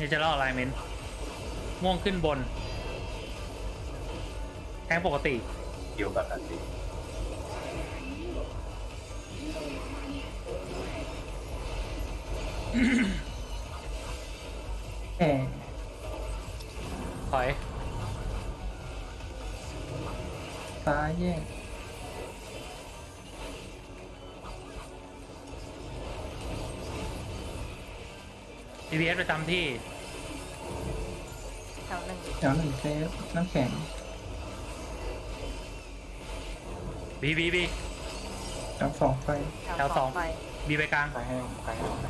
นี่จะล่อไลเมนต์ม่วงขึ้นบน แทงปกติคิวแบบนั้นสิแห่ถอยซ้ายแย่ง พีพีเอสประจำที่ แถวหนึ่งแถวหนึ่งเซฟน้ำแข็งบีบีบีแถวสองไฟแถวสองไปบีไปกลางไปให้ไปให้ไป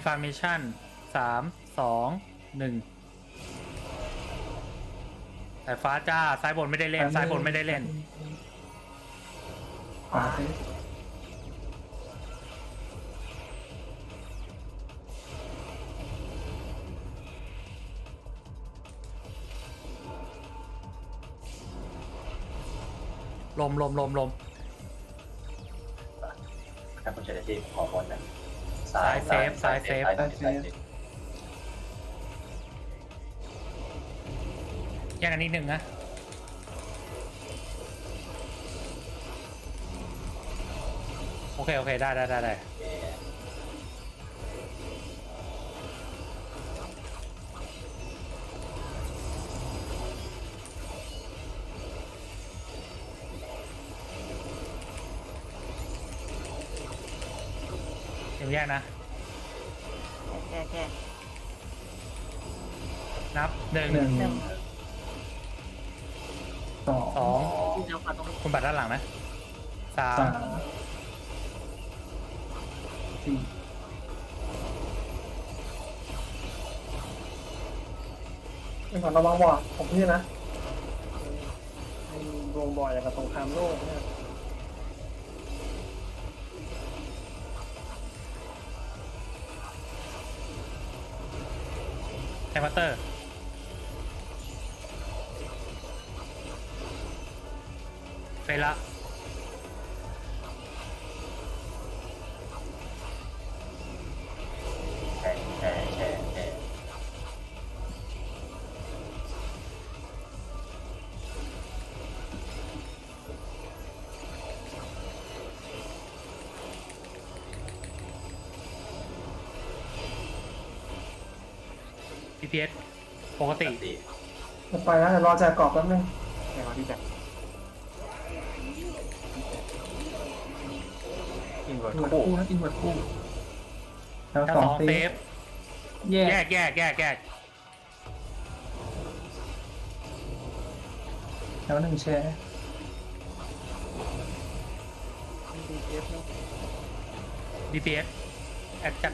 อีฟาร์เมชั่นสามสองหนึ่งแต่ฟ้าจ้าซ้ายบนไม่ได้เล่นซ้ายบนไม่ได้เล่น ขวาเซฟลมลมลมลม ถ้าคุณจะได้ที่ขอบอลนะ ซ้ายเซฟซ้ายเซฟ ซ้ายเซฟ แยกกันนิดหนึ่งนะโอเคโอเคได้ได้ได้ได้เอ่อเดี๋ แยกนะแก่แก่นับหนึ่งหนึ่งหนึ่งสองสองเดี๋ยวขอตรงนี้คุณบัตรด้านหลังนะสามสามสี่เป็นก่อนระวังบอดผมพี่นะรวมบ่อยอย่างกับสงครามโลกเนี่ย แคมเตอร์เฟละ พีพีเอสปกติปกติจะไปแล้วเดี๋ยวรอแจกกรอบแป๊บนึงแค่ที่จะอินเวอร์อินเวอร์คู่คู่นะอินเวอร์คู่แถวแถวสอสงองเซเซฟฟแยแยกกแยกแยกแยกแถวหนึ่งแชร์ดีเอฟนะบีพีเอสแอดจัด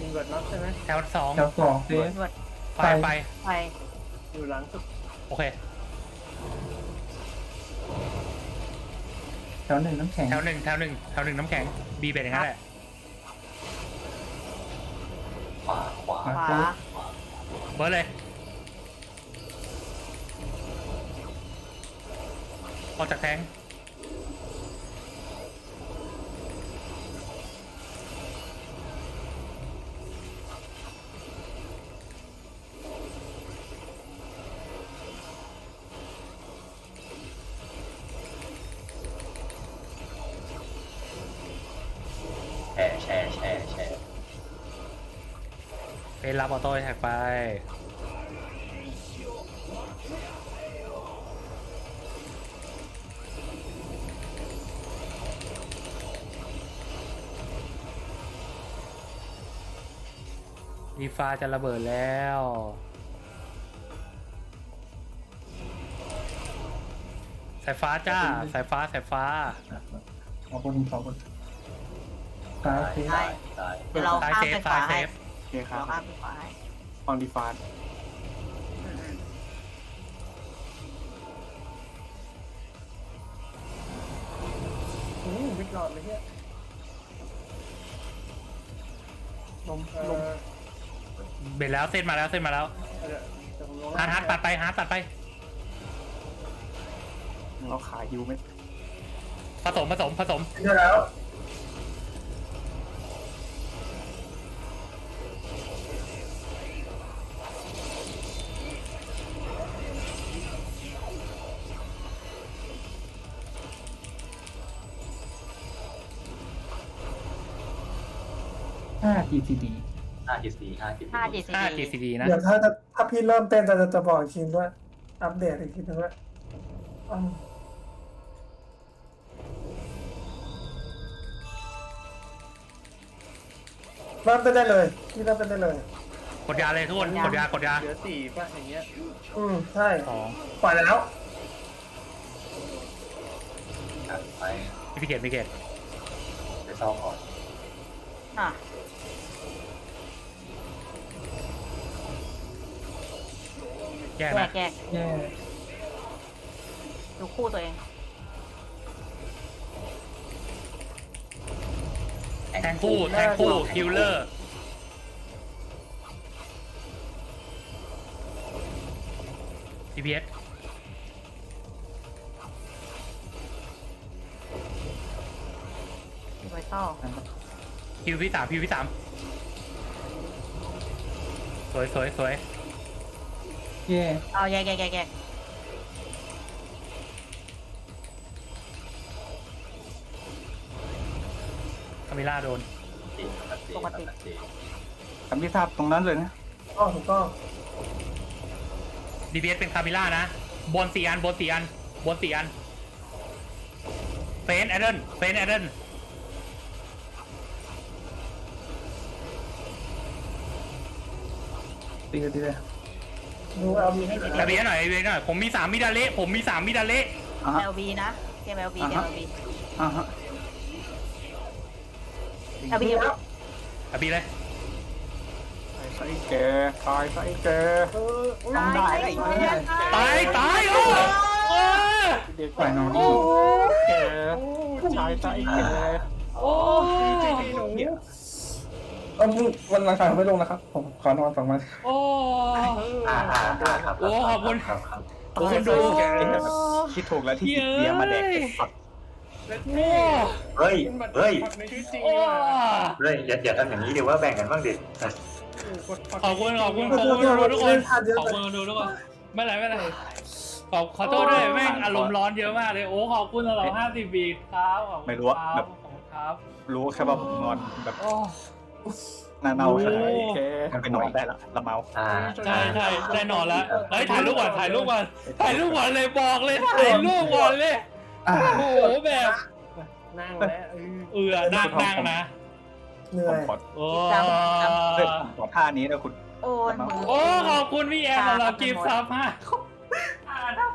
อินเวอร์น็อตใช่ไหมแถวสองแถวสองเซฟนวดไฟไปไปอยู่หลังสุดโอเค แถวหนึ่งน้ำแข็งแถวหนึ่งแถวหนึ่งแถวหนึ่งน้ำแข็ง บีเป็นอย่างนั้นแหละ ขวาขวาขวาขวาเซฟเบิร์ดเลยออกจากแทงแร์แชร์แชร์แชร์เปรับออโต้แท็กไป อีฟ้าจะระเบิดแล้ว สายฟ้าจ้า สายฟ้า สายฟ้า ขอบคุณขอบคุณ ซ้ายเซฟใช่ตายเดี๋ยวเราซ้ายข้ามเซฟไปขซ้าวายเซให้ฟโอเคครัเราบข้ามไปขวาให้ฟังดีฟานอืมอืมอืมวิกหลอดเลยเนี่ยลมเอลมอเบ็ดแล้วเส้นมาแล้วเส้นมาแล้วเดี๋ยวเดี๋ยวผมลงฮาร์ดฮาร์ดตัดไปฮาร์ดตัดไป เราขาฮิวไหมผสมผสมผสมได้แล้ว ห้า GCD ห้าจีซีห้าจีห้าจีซีห้าดี GCD นะเดี๋ยวถ้าจะถ้าพี่เริ่มเต้นจะจะจะบอกอีกทีด้วย อัปเดตอีกทีนึงด้วยอืมเริ่มเต้นได้เลยพี่เริ่มเต้นได้เลย กดยาเลยทุกคนกดยากดยาเหลือสี่ป่ะอย่างเงี้ยอืมใช่สองปล่อยแล้ว ไปพิเกตพิเกตไปซ่อมก่อน อะแยกแยนะกแยกแย่ดูคู่ตัวเอง แทงคู่แทงคู่คิลเลอร์ TPS ไวต้อ คิวพี่สามคิวพี่สามสวยสวยสวยแย่เอาแยกแยกแยกแยกคามิล่าโดน ปกติคำพิพากตรงนั้นเลยนะก็ถูกต้อง DPS เป็นคามิล่านะ บนสี่อัน บนสี่อัน บนสี่อันเฟนแอดเดนเฟนแอดเดน ตีกันดีเลยดูเอามีให้ดีระเบียหน่อยระเบียหน่อยผมมีสามมิดาเละผมมีสามมิดาเละอ่าฮะเอลบีนะเกมเอลบีเกมอ่าเอฮะลบีอ่าฮะเอลบีแล้วระเบียเลยไอ้แกตายไอ้แกเอออุ๊ยตายได้ได้ได้ตายตายโอ้โอ้เด็กไปนอนแกชายตายแกโอ้จริงๆหนู เออวันหลังๆไม่ลงนะครับ ผมขอนอนสองวัน โอ้ อ่าอ่าอ่าครับโอ้ขอบคุณ ครับครับขอบคุณดูคิดถูกแล้วที่ติดเบียร์มาแดกไอ้สัตว์โอ้เฮ้ยเฮ้ยในชีวิตจริงโอ้ดีกว่าเฮ้ยอย่าอย่าทำอย่างนี้เดี๋ยวว่าแบ่งกันบ้างดิกดขอบคุณขอบคุณขอบคุณดูทุกคนขอบคุณดูทุกคนไม่เป็นไรไม่เป็นไรขอขอโทษด้วยแม่งอารมณ์ร้อนเยอะมากเลยโอ้ขอบคุณสำหรับห้าสิบบีครับขอบคุณไม่รู้ว่าคแบรับบขอบคุณครับรู้แค่ว่าผมนอนแบบโอ้ห น้าเน่าขนาดไหนโอ้แกไปนอนได้ละละเมาอ่าใช่ใช่ได้นอนแล้วเฮ้ยถ่ายรูปก่อนถ่ายรูปก่อนถ่ายรูปก่อนเลยบอกเลยถ่ายรูปก่อนเลยอ่าโอ้โหแบบนั่งแล้วเออเอือนั่งนั่งนะเหนื่ผอมยขอโอ้เฮ้ยผมขอท่านี้นะคุณโอนมือโอ้ขอบคุณพี่แอนสำหรับกิฟต์ซับฮะขอบ